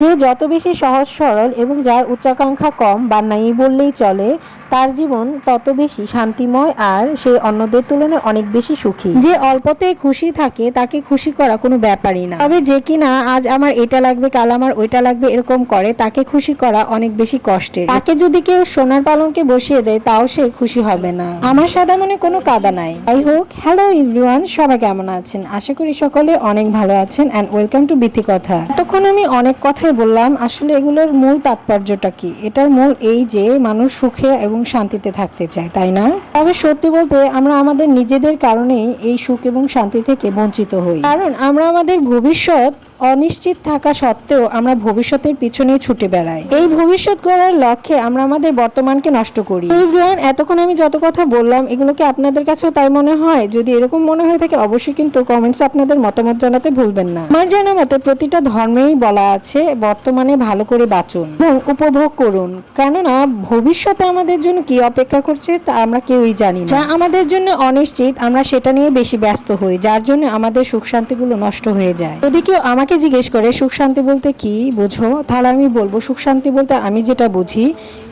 যে যত বেশি সহজ, সরল এবং যার উচ্চাকাঙ্ক্ষা কম বা নাই বললেই চলে, তার জীবন তত বেশি শান্তিময় আর সে অন্যদের তুলনায় অনেক বেশি সুখী। যে অল্পতে খুশি থাকে, তাকে খুশি করা কোনো ব্যাপারই না। তবে যে কিনা আজ আমার এটা লাগবে, কাল আমার ওইটা লাগবে এরকম করে, তাকে খুশি করা অনেক বেশি কষ্টের। তাকে যদি কেউ সোনার পালঙ্কে বসিয়ে দেয়, তাও সে খুশি হবে না। আমার সাদা মনে কোনো কাদা নাই। যাই হোক, হ্যালো এভরিওয়ান, সবাই কেমন আছেন? আশা করি সকলে অনেক ভালো আছেন অ্যান্ড ওয়েলকাম টু বিথি কথা। তখন আমি অনেক কথাই বললাম, আসলে এগুলোর মূল তাৎপর্যটা কি? এটার মূল এই যে মানুষ সুখে এবং শান্তিতে থাকতে চায়, তাই না? তবে সত্যি বলতে আমরা আমাদের নিজেদের কারণেই এই সুখ এবং শান্তি থেকে বঞ্চিত হই। কারণ আমরা আমাদের ভবিষ্যৎ অনিশ্চিত থাকা সত্ত্বেও আমরা ভবিষ্যতের পিছনে ছুটে বেড়াই। এই ভবিষ্যৎ গড়ার লক্ষ্যে আমরা আমাদের বর্তমানকে নষ্ট করি। এতক্ষণ আমি যত কথা বললাম, এগুলো কি আপনাদের কাছেও তাই মনে হয়? যদি এরকম মনে হয়ে থাকে, অবশ্যই কিন্তু কমেন্টসে আপনাদের মতামত জানাতে ভুলবেন না। আমার জানা মতে, প্রতিটা ধর্মেই বলা আছে, বর্তমানে ভালো করে বাঁচুন এবং উপভোগ করুন। কেননা, ভবিষ্যতে আমাদের জন্য কি অপেক্ষা করছে, তা আমরা কেউই জানি যা আমাদের জন্য অনিশ্চিত, আমরা সেটা নিয়ে বেশি ব্যস্ত হই, যার জন্য আমাদের সুখ শান্তিগুলো নষ্ট হয়ে যায়। যদি কেউ আমাকে জিজ্ঞেস করে, সুখ শান্তি বলতে কি বোঝো? তাহলে আমি বলব, সুখ শান্তি বলতে আমি যেটা বুঝি,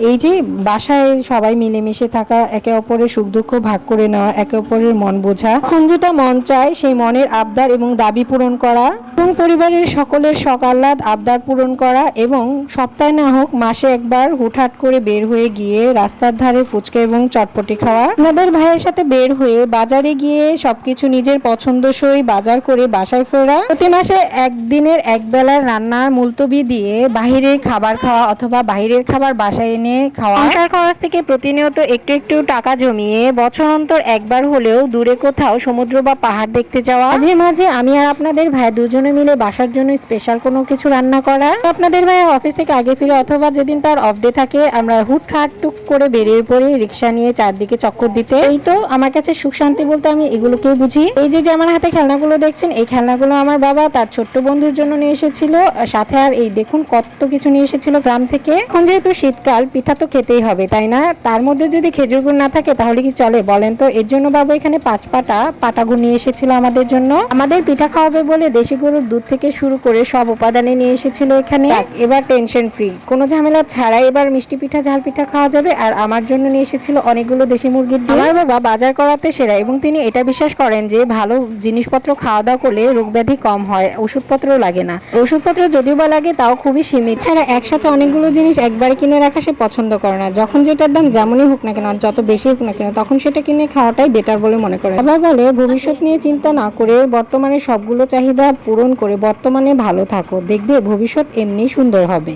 এই যে বাসায় সবাই মিলেমিশে থাকা, একে অপরের সুখ দুঃখ ভাগ করে নেওয়া, একে অপরের মন বোঝা, এখন যেটা মন চায়, সেই মনের আবদার এবং দাবি পূরণ করা এবং পরিবারের সকলের আহ্লাদ আবদার পূরণ করা এবং সপ্তাহে না হোক মাসে একবার হুটহাট করে বের হয়ে গিয়ে রাস্তার ধারে ফুচকা এবং চটপটি খাওয়া। আপনাদের ভাইয়ের সাথে বের হয়ে বাজারে গিয়ে সবকিছু নিজের পছন্দসই বাজার করে বাসায় ফেরা। প্রতি মাসে একদিনের একবেলার রান্নার মুলতবি দিয়ে বাহিরের খাবার খাওয়া অথবা বাহিরের খাবার বাসায় এনে খাওয়া। সংসার খরচ থেকে প্রতিনিয়ত একটু একটু টাকা জমিয়ে বছর অন্তর একবার হলেও দূরে কোথাও সমুদ্র বা পাহাড় দেখতে যাওয়া। মাঝে মাঝে আমি আর আপনাদের ভাই দুজনে মিলে বাসার জন্য স্পেশাল কোনো কিছু রান্না করা আপনাদের ভাই অফিস থেকে আগে ফিরে অথবা যেদিন তার অফ ডে থাকে, আমরা হুটহাট টুক করে বেরিয়ে পড়ি রিক্সা নিয়ে চারদিকে চক্কর দিতে। এই তো আমার কাছে সুখ শান্তি বলতে আমি এগুলোকেই বুঝি। এই যে যে আমার হাতে খেলনাগুলো দেখছেন, এই খেলনাগুলো আমার বাবা তার ছোট্ট বন্ধুর জন্য নিয়ে এসেছিল। সাথে আর এই দেখুন কত কিছু নিয়ে এসেছিল গ্রাম থেকে। এখন যেহেতু শীতকাল, পিঠা তো খেতেই হবে, তাই না? তার মধ্যে যদি খেজুর গুড় না থাকে তাহলে কি চলে বলেন তো? এর জন্য বাবু এখানে পাঁচ পাটা পাটা গুড় নিয়ে এসেছিল আমাদের জন্য। আমাদের পিঠা খাওয়াবে বলে দেশি গরুর দুধ থেকে শুরু করে সব উপাদানে নিয়ে এসেছিল এখানে। এবার টেনশন ফ্রি কোনো ঝামেলা ছাড়াই এবার মিষ্টি পিঠা ঝাল পিঠা খাওয়া যাবে। আর আমার জন্য নিয়ে এসেছিল অনেকগুলো দেশি মুরগির ডিম আমার বাবা বাজার করাতে সেরা এবং তিনি এটা বিশ্বাস করেন যে ভালো জিনিসপত্র খাওয়া দাওয়া করলে রোগ ব্যাধি কম হয় ওষুধপত্র লাগে না। ওষুধপত্র যদিও বা লাগে তাও খুবই সীমিত। ছাড়া একসাথে অনেকগুলো জিনিস একবার কিনে রাখা সে পছন্দ করে না। যখন যেটার দাম যেমনই হোক না কেন যত বেশি হোক না কেন তখন সেটা কিনে খাওয়াটাই বেটার বলে মনে করে। আবার বলে ভবিষ্যৎ নিয়ে চিন্তা না করে বর্তমানে সবগুলো চাহিদা পূরণ করে বর্তমানে ভালো থাকো দেখবে ভবিষ্যৎ এমনি সুন্দর হবে।